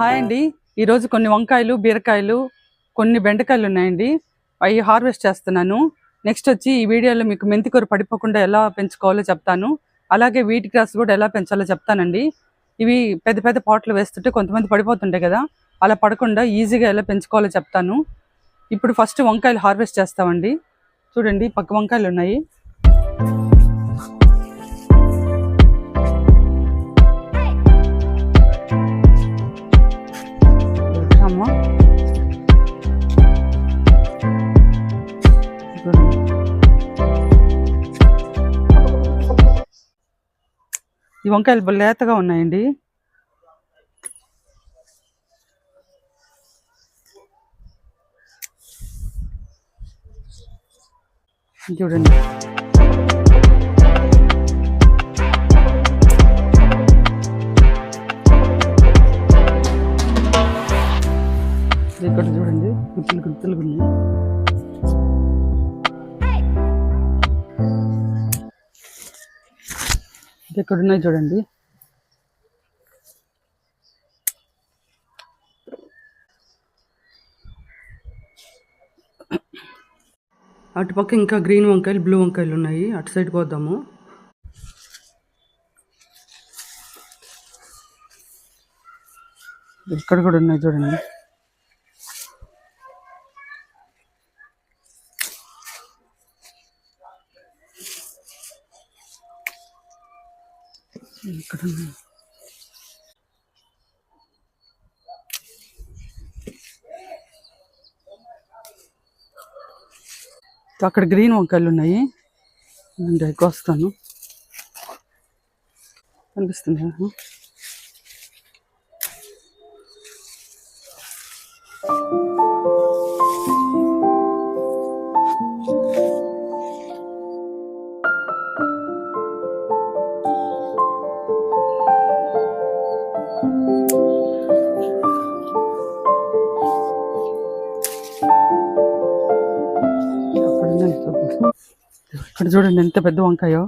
Hi అండి. ఈరోజు కొన్ని వంకాయలు బీరకాయలు కొన్ని బెండకాయలు ఉన్నాయండి. అవి హార్వెస్ట్ చేస్తున్నాను. నెక్స్ట్ వచ్చి ఈ వీడియోలో మీకు మెంతికూర పడిపోకుండా ఎలా పెంచుకోవాలో చెప్తాను. అలాగే వీటి గ్రాస్ కూడా ఎలా పెంచాలో చెప్తానండి. ఇవి పెద్ద పెద్ద పాటలు వేస్తుంటే కొంతమంది పడిపోతుంటాయి కదా అలా పడకుండా ఈజీగా ఎలా పెంచుకోవాలో చెప్తాను. ఇప్పుడు ఫస్ట్ వంకాయలు హార్వెస్ట్ చేస్తామండి. చూడండి పక్క వంకాయలు ఉన్నాయి. ఈ వంకాయలు భలే లేతగా ఉన్నాయండి. చూడండి. ఇక్కడ చూడండి గుర్తులు గుర్తులు ఉన్నాయి. ఇది ఎక్కడ ఉన్నాయి చూడండి. అటుపక్క ఇంకా గ్రీన్ వంకాయలు బ్లూ వంకాయలు ఉన్నాయి. అటు సైడ్ పోద్దాము ఇక్కడ కూడా ఉన్నాయి చూడండి. ఇక్కడ అక్కడ గ్రీన్ వంకాయలు ఉన్నాయి. నేను ఎక్కువ వస్తాను కనిపిస్తుంది? ఇక్కడ చూడండి ఎంత పెద్ద వంకాయో.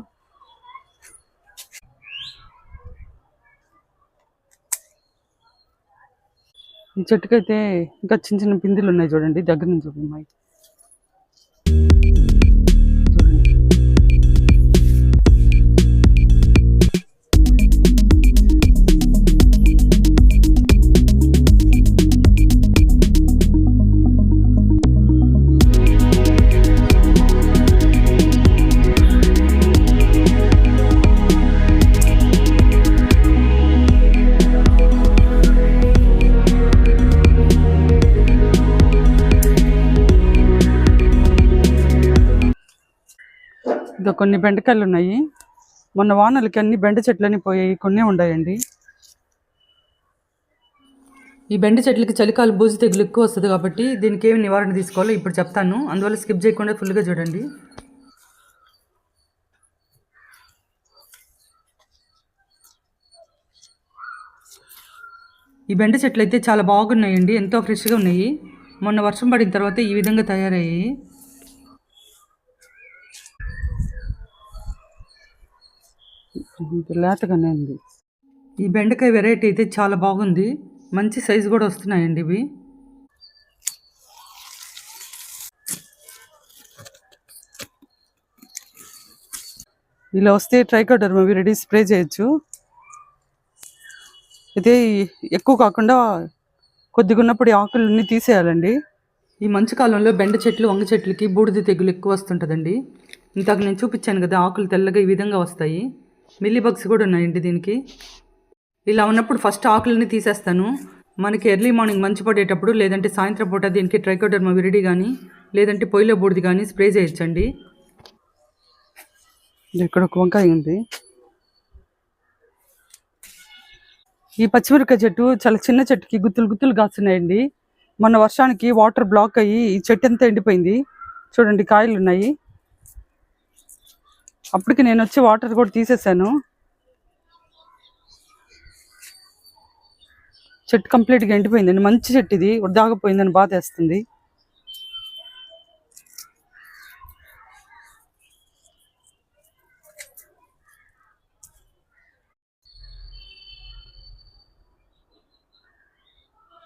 ఈ చెట్టుకైతే ఇంకా చిన్న చిన్న పిందులు ఉన్నాయి చూడండి దగ్గర నుంచి ఉన్నాయి. ఇంకా కొన్ని బెండకాయలు ఉన్నాయి మొన్న వానలకి అన్ని బెండ చెట్లని పోయాయి. కొన్ని ఉన్నాయండి ఈ బెండ చెట్లకి చలికాలం బూజు తెగులు ఎక్కువ వస్తుంది కాబట్టి దీనికి ఏమి నివారణ తీసుకోవాలో ఇప్పుడు చెప్తాను. అందువల్ల స్కిప్ చేయకుండా ఫుల్గా చూడండి. ఈ బెండ చెట్లు అయితే చాలా బాగున్నాయండి. ఎంతో ఫ్రెష్గా ఉన్నాయి. మొన్న వర్షం పడిన తర్వాత ఈ విధంగా తయారయ్యాయి ఇది లేతగానే ఉంది. ఈ బెండకాయ వెరైటీ అయితే చాలా బాగుంది. మంచి సైజు కూడా వస్తున్నాయండి ఇవి. ఇలా వస్తే ట్రైకోడర్మ రెడీ స్ప్రే చేయొచ్చు. అయితే ఎక్కువ కాకుండా కొద్దిగా ఉన్నప్పుడు ఆకులన్నీ తీసేయాలండి. ఈ మంచు కాలంలో బెండ చెట్లు వంగ చెట్లకి బూడిద తెగులు ఎక్కువ వస్తుంటుందండి. ఇంతకు నేను చూపించాను కదా ఆకులు తెల్లగా ఈ విధంగా వస్తాయి. మిల్లీ బగ్స్ కూడా ఉన్నాయండి దీనికి? ఇలా ఉన్నప్పుడు ఫస్ట్ ఆకులని తీసేస్తాను. మనకి ఎర్లీ మార్నింగ్ మంచి పడేటప్పుడు లేదంటే సాయంత్రం పూట దీనికి ట్రైకోడర్మా విరిడి కానీ లేదంటే పొయ్యిలో బూడిది కానీ స్ప్రే చేయొచ్చండి ఇక్కడ ఒక వంకాయ ఉంది. ఈ పచ్చిమిరపకాయ చెట్టు చాలా చిన్న చెట్టుకి గుత్తులు గుత్తులు కాస్తున్నాయండి. మొన్న వర్షానికి వాటర్ బ్లాక్ అయ్యి ఈ చెట్టు అంతా ఎండిపోయింది. చూడండి కాయలు ఉన్నాయి. అప్పటికి నేను వచ్చి వాటర్ కూడా తీసేసాను. చెట్టు కంప్లీట్గా ఎండిపోయిందండి. మంచి చెట్టు ఇది. ఉడ్దాగపోయిందని బాధ వేస్తుంది.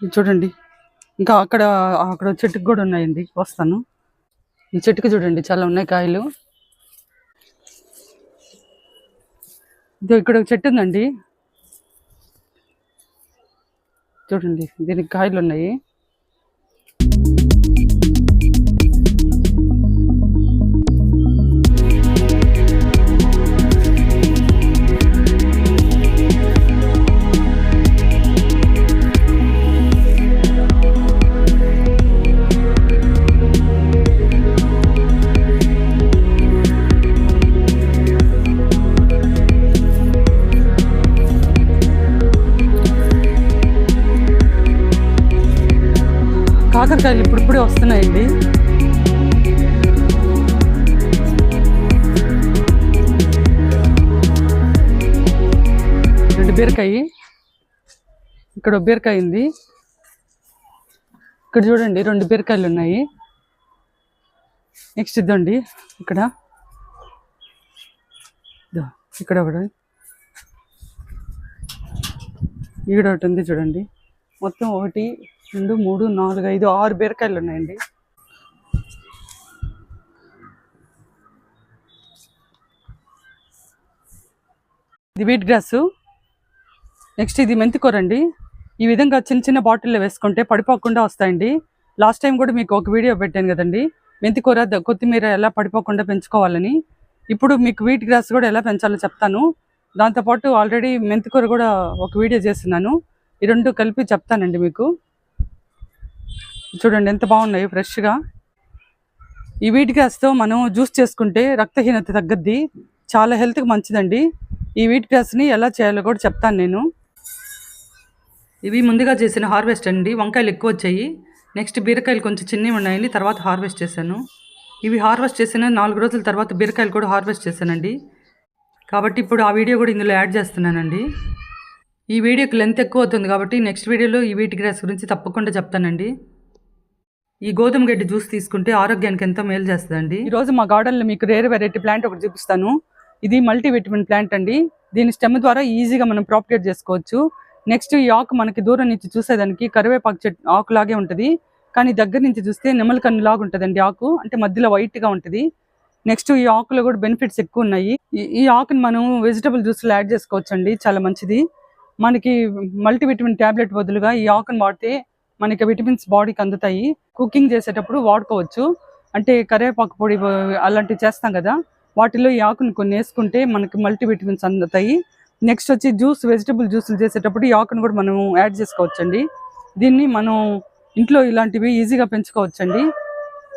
చూడండి. ఇంకా అక్కడ అక్కడ చెట్టుకు కూడా ఉన్నాయండి. వస్తాను. ఈ చెట్టుకు చూడండి. చాలా ఉన్నాయి కాయలు. ఇదో ఇక్కడ ఒక చెట్టు ఉందండి. చూడండి దీనికి కాయలు ఉన్నాయి కాకరకాయలు ఇప్పుడిప్పుడే వస్తున్నాయండి. రెండు బీరకాయ. ఇక్కడ బీరకాయ ఉంది. ఇక్కడ చూడండి రెండు బీరకాయలు ఉన్నాయి. నెక్స్ట్ ఇద్దండి ఇక్కడ. ఇక్కడ ఒకటి. ఈడ ఒకటి ఉంది చూడండి. మొత్తం ఒకటి రెండు మూడు నాలుగు ఐదు ఆరు బీరకాయలు ఉన్నాయండి. ఇది వీట్ గ్రాసు నెక్స్ట్ ఇది మెంతికూర అండి. ఈ విధంగా చిన్న చిన్న బాటిల్లో వేసుకుంటే పడిపోకుండా వస్తాయండి. లాస్ట్ టైం కూడా మీకు ఒక వీడియో పెట్టాను కదండి. మెంతికూర కొత్తిమీర ఎలా పడిపోకుండా పెంచుకోవాలని. ఇప్పుడు మీకు వీట్ గ్రాస్ కూడా ఎలా పెంచాలో చెప్తాను. దాంతోపాటు ఆల్రెడీ మెంతికూర కూడా ఒక వీడియో చేస్తున్నాను. ఈ రెండు కలిపి చెప్తానండి మీకు. చూడండి ఎంత బాగున్నాయి ఫ్రెష్గా. ఈ వీట్ గ్యాస్తో మనం జ్యూస్ చేసుకుంటే రక్తహీనత తగ్గద్ది. చాలా హెల్త్కి మంచిదండి. ఈ వీట్ గ్యాస్ని ఎలా చేయాలో కూడా చెప్తాను నేను. ఇవి ముందుగా చేసిన హార్వెస్ట్ అండి. వంకాయలు ఎక్కువ వచ్చాయి. నెక్స్ట్ బీరకాయలు కొంచెం చిన్నవి ఉన్నాయండి. తర్వాత హార్వెస్ట్ చేశాను. ఇవి హార్వెస్ట్ చేసిన నాలుగు రోజుల తర్వాత బీరకాయలు కూడా హార్వెస్ట్ చేశానండి. కాబట్టి ఇప్పుడు ఆ వీడియో కూడా ఇందులో యాడ్ చేస్తున్నానండి. ఈ వీడియోకి లెంత్ ఎక్కువ అవుతుంది కాబట్టి నెక్స్ట్ వీడియోలో ఈ వీటి గ్రాస్ గురించి తప్పకుండా చెప్తానండి. ఈ గోధుమ గడ్డి జ్యూస్ తీసుకుంటే ఆరోగ్యానికి ఎంతో మేలు చేస్తుందండి. ఈ రోజు మా గార్డెన్లో మీకు రేర్ వెరైటీ ప్లాంట్ ఒకటి చూపిస్తాను. ఇది మల్టీ విటమిన్ ప్లాంట్ అండి. దీని స్టెమ్ ద్వారా ఈజీగా మనం ప్రాపగేట్ చేసుకోవచ్చు. నెక్స్ట్ ఈ ఆకు మనకి దూరం నుంచి చూసేదానికి కరివేపాకు చెట్టు ఆకు లాగే ఉంటుంది. కానీ దగ్గర నుంచి చూస్తే నెమలి లాగా ఉంటుందండి ఆకు. అంటే మధ్యలో వైట్గా గా ఉంటుంది. నెక్స్ట్ ఈ ఆకులో కూడా బెనిఫిట్స్ ఎక్కువ ఉన్నాయి. ఈ- ఈ ఆకుని మనం వెజిటబుల్ జ్యూస్లో యాడ్ చేసుకోవచ్చు అండి చాలా మంచిది. మనకి మల్టీవిటమిన్ ట్యాబ్లెట్ బదులుగా ఈ ఆకుని వాడితే మనకి విటమిన్స్ బాడీకి అందుతాయి. కుకింగ్ చేసేటప్పుడు వాడుకోవచ్చు. అంటే కరివేపాకు పొడి అలాంటివి చేస్తాం కదా. వాటిలో ఈ ఆకుని కొన్ని వేసుకుంటే మనకి మల్టీవిటమిన్స్ అందుతాయి. నెక్స్ట్ వచ్చి జ్యూస్ వెజిటబుల్ జ్యూసులు చేసేటప్పుడు ఈ ఆకును కూడా మనం యాడ్ చేసుకోవచ్చు అండి దీన్ని మనం ఇంట్లో ఇలాంటివి ఈజీగా పెంచుకోవచ్చండి.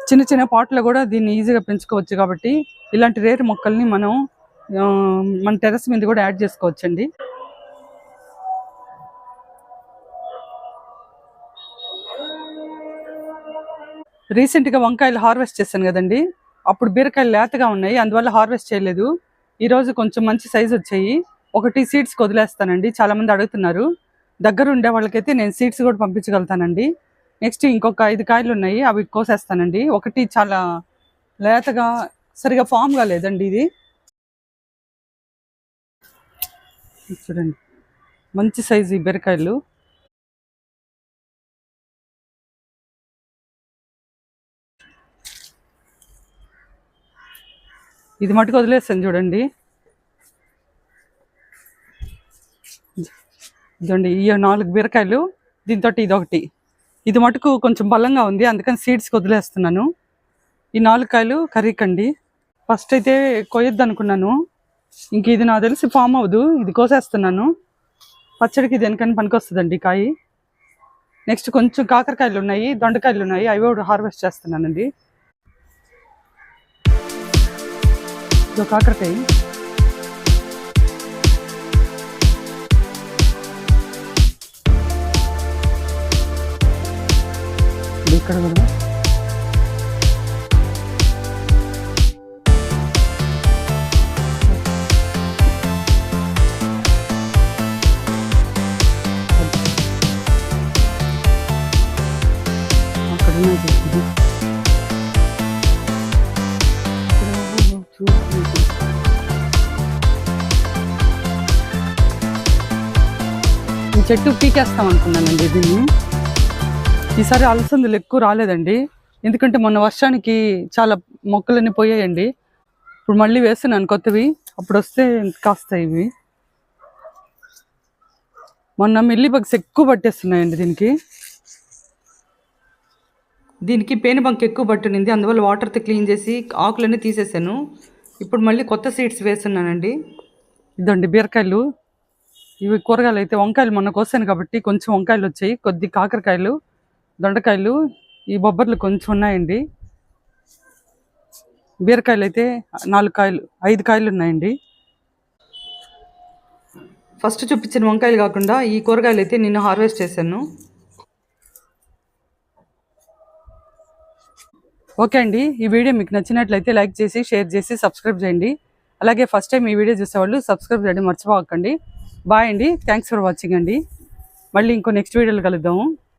చిన్న చిన్న పాటలో కూడా దీన్ని ఈజీగా పెంచుకోవచ్చు కాబట్టి ఇలాంటి రేరు మొక్కల్ని మనం ఆ, మన టెర్రస్ మీద కూడా యాడ్ చేసుకోవచ్చండి. రీసెంట్గా వంకాయలు హార్వెస్ట్ చేశాను కదండి. అప్పుడు బీరకాయలు లేతగా ఉన్నాయి అందువల్ల హార్వెస్ట్ చేయలేదు. ఈరోజు కొంచెం మంచి సైజు వచ్చాయి. ఒకటి సీడ్స్ వదిలేస్తానండి. చాలామంది అడుగుతున్నారు. దగ్గర ఉండే వాళ్ళకైతే నేను సీడ్స్ కూడా పంపించగలుగుతానండి. నెక్స్ట్ ఇంకొక ఐదు కాయలు ఉన్నాయి అవి కోసేస్తానండి. ఒకటి చాలా లేతగా సరిగా ఫామ్గా లేదండి ఇది. చూడండి. మంచి సైజు ఈ బీరకాయలు. ఇది మటుకు వదిలేస్తాను చూడండి. ఇదండి ఈ నాలుగు బీరకాయలు దీంతో ఇది ఒకటి ఇది మటుకు కొంచెం బలంగా ఉంది అందుకని సీడ్స్కి వదిలేస్తున్నాను. ఈ నాలుగు కాయలు కర్రీకండి. ఫస్ట్ అయితే కొయ్యొద్దు అనుకున్నాను. ఇంక ఇది నాకు తెలిసి ఫామ్ అవ్వదు ఇది కోసేస్తున్నాను. పచ్చడికి దేనికని పనికొస్తుందండి కాయి? నెక్స్ట్ కొంచెం కాకరకాయలు ఉన్నాయి దొండకాయలు ఉన్నాయి అవి కూడా హార్వెస్ట్ చేస్తున్నానండి. ఇదో కాకరకాయ ఇది ఇక్కడ కూడా చెట్టు పీకేస్తాం అనుకున్నానండి దీన్ని. ఈసారి అలసందులు ఎక్కువ రాలేదండి. ఎందుకంటే మొన్న వర్షానికి చాలా మొక్కలన్నీ పోయాయండి. ఇప్పుడు మళ్ళీ వేస్తున్నాను కొత్తవి. అప్పుడు వస్తే కాస్తాయి ఇవి. మొన్న మిల్లీ బగ్స్ ఎక్కువ పట్టేస్తున్నాయండి దీనికి. దీనికి పేను బంక్ ఎక్కువ పట్టునింది. అందువల్ల వాటర్తో క్లీన్ చేసి ఆకులన్నీ తీసేసాను. ఇప్పుడు మళ్ళీ కొత్త సీడ్స్ వేస్తున్నానండి. ఇదండి బీరకాయలు. ఇవి కూరగాయలు అయితే వంకాయలు మొన్న కోసాను కాబట్టి కొంచెం వంకాయలు వచ్చాయి. కొద్ది కాకరకాయలు దొండకాయలు ఈ బొబ్బర్లు కొంచెం ఉన్నాయండి. బీరకాయలు అయితే నాలుగు కాయలు ఐదు కాయలు ఉన్నాయండి. ఫస్ట్ చూపించిన వంకాయలు కాకుండా ఈ కూరగాయలు అయితే నిన్న హార్వెస్ట్ చేశాను. ఓకే అండి ఈ వీడియో మీకు నచ్చినట్లయితే లైక్ చేసి షేర్ చేసి సబ్స్క్రైబ్ చేయండి. అలాగే ఫస్ట్ టైం ఈ వీడియో చూసేవాళ్ళు సబ్స్క్రైబ్ చేయడం మర్చిపోకండి. బాయ్ అండి. థ్యాంక్స్ ఫర్ వాచింగ్ అండి. మళ్ళీ ఇంకో నెక్స్ట్ వీడియోలో కలుద్దాము.